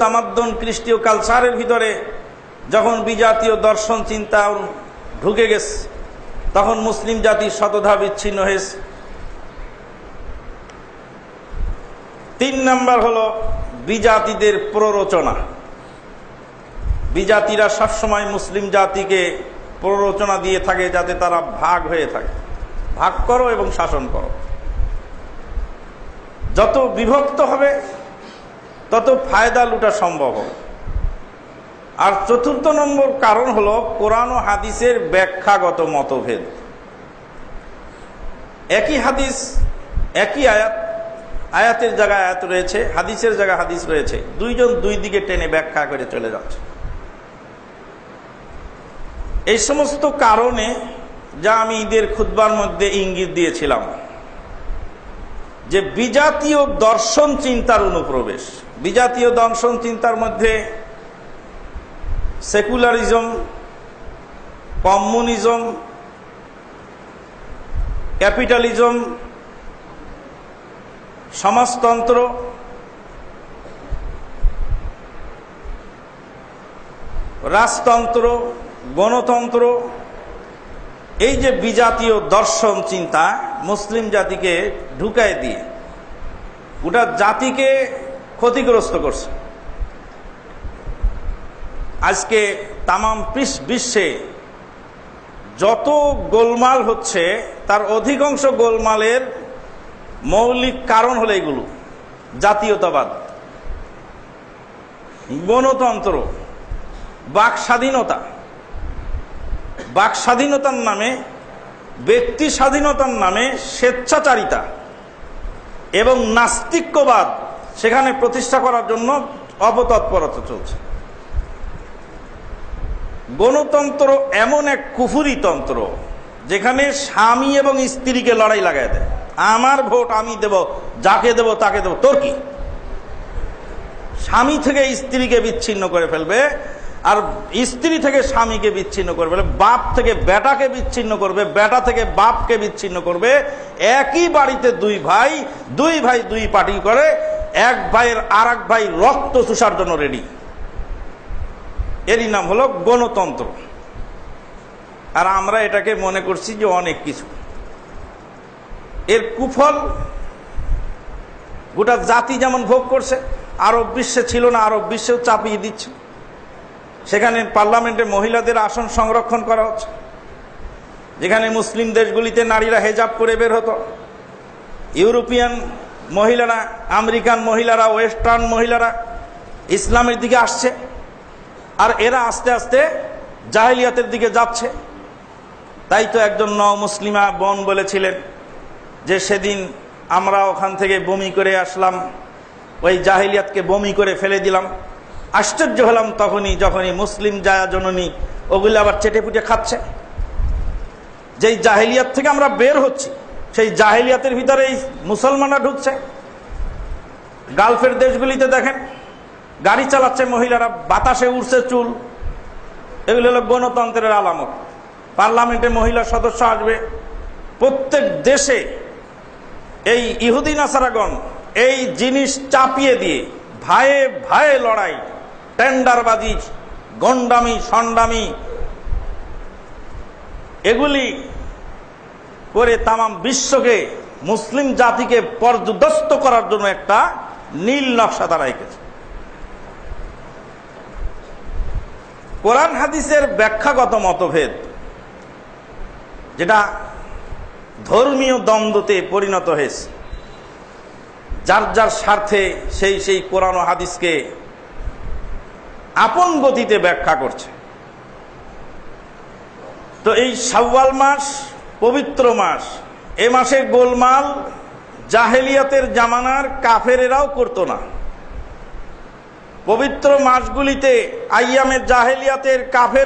তামাদ্দন খ্রিস্টীয় কালচারের ভিতরে যখন বিজাতীয় দর্শন চিন্তা ঢুকে গেছে, তখন মুসলিম জাতি শতধা বিচ্ছিন্ন হয়েছে। তিন নাম্বার হলো বিজাতিদের প্ররোচনা। বিজাতিরা সবসময় মুসলিম জাতিকে প্ররোচনা দিয়ে থাকে যাতে তারা ভাগ হয়ে থাকে। ভাগ করো এবং শাসন করো। যত বিভক্ত হবে তত ফায়দা লুটা সম্ভব হবে। আর চতুর্থ নম্বর কারণ হলো কোরআন ও হাদিসের ব্যাখ্যাগত মতভেদ। একই হাদিস, একই আয়াত, আয়াতের জায়গায় আয়াত রয়েছে, হাদিসের জায়গায় হাদিস রয়েছে। দুইজন দুই দিকে টেনে ব্যাখ্যা করে চলে যাচ্ছে। এই সমস্ত কারণে যা আমি ঈদের খুদ্বার মধ্যে ইঙ্গিত দিয়েছিলাম, যে বিজাতীয় দর্শন চিন্তার অনুপ্রবেশ। বিজাতীয় দর্শন চিন্তার মধ্যে সেকুলারিজম, কমিউনিজম, ক্যাপিটালিজম, সমাজতন্ত্র, রাজতন্ত্র, গণতন্ত্র, এই যে বিজাতীয় দর্শন চিন্তা মুসলিম জাতিকে ঢুকায় দিয়ে, গোটা জাতিকে ক্ষতিগ্রস্ত করছে। আজকে তামাম বিশ্বে যত গোলমাল হচ্ছে, তার অধিকাংশ গোলমালের মৌলিক কারণ হলো এগুলো। জাতীয়তাবাদ, গণতন্ত্র, বাক স্বাধীনতা। বাক স্বাধীনতার নামে, ব্যক্তি স্বাধীনতার নামে স্বেচ্ছাচারিতা এবং নাস্তিক্যবাদ সেখানে প্রতিষ্ঠা করার জন্য অপতৎপরতা চলছে। গণতন্ত্র এমন এক কুফুরি তন্ত্র, যেখানে স্বামী এবং স্ত্রীকে লড়াই লাগাই দেয়। আমার ভোট আমি দেব, যাকে দেব তাকে দেব। তোর কি? স্বামী থেকে স্ত্রীকে বিচ্ছিন্ন করে ফেলবে, আর স্ত্রী থেকে স্বামীকে বিচ্ছিন্ন করবে বাপ থেকে বেটাকে বিচ্ছিন্ন করবে, বেটা থেকে বাপকে বিচ্ছিন্ন করবে। একই বাড়িতে দুই ভাই দুই ভাই দুই পার্টি করে এক ভাইয়ের আর এক ভাই রক্ত চুষার জন্য রেডি এরই নাম হলো গণতন্ত্র। আর আমরা এটাকে মনে করছি যে অনেক কিছু। এর কুফল, গোটা জাতি যেমন ভোগ করছে আরব বিশ্বে ছিল না আরব বিশ্বেও চাপিয়ে দিচ্ছে। সেখানে পার্লামেন্টে মহিলাদের আসন সংরক্ষণ করা হচ্ছে। যেখানে মুসলিম দেশগুলিতে নারীরা হেজাব করে বের হতো। ইউরোপিয়ান মহিলারা, আমেরিকান মহিলারা, ওয়েস্টার্ন মহিলারা ইসলামের দিকে আসছে আর এরা আস্তে আস্তে জাহেলিয়াতের দিকে যাচ্ছে। তাই তো একজন ন মুসলিমা বোন বলেছিলেন যে, সেদিন আমরা ওখান থেকে বমি করে আসলাম, ওই জাহিলিয়াতকে বমি করে ফেলে দিলাম। আশ্চর্য হলাম তখনই যখনই মুসলিম জায়া জননী ওগুলো আবার চেটে পুটে খাচ্ছে। যেই জাহিলিয়াত থেকে আমরা বের হচ্ছি সেই জাহিলিয়াতের ভিতরে এই মুসলমানরা ঢুকছে। গালফের দেশগুলিতে দেখেন, গাড়ি চালাচ্ছে মহিলারা, বাতাসে উড়ছে চুল। এগুলো হলো গণতন্ত্রের আলামত। পার্লামেন্টে মহিলা সদস্য আসবে। প্রত্যেক দেশে এই ইহুদিন আসারাগণ এই জিনিস চাপিয়ে দিয়ে ভায়ে ভায়ে লড়াই, টেন্ডারবাজি গন্ডামি সন্ডামি, এগুলি করে তামাম বিশ্বকে, মুসলিম জাতিকে পর্যদস্ত করার জন্য একটা নীল নকশা তারা এঁকেছে। কোরআন হাদিসের ব্যাখ্যাগত মতভেদ, যেটা ধর্মীয় দ্বন্দ্বতে পরিণত হয়েছে, যার যার স্বার্থে সেই সেই কোরআন হাদিসকে আপন গতিতে ব্যাখ্যা করছে। তো এই সাওয়াল মাস পবিত্র মাস। এ মাসে গোলমাল জাহেলিয়াতের জামানার কাফেরেরাও করত না। পবিত্র মাসগুলিতে আইয়ামের জাহেলিয়াতের কাফের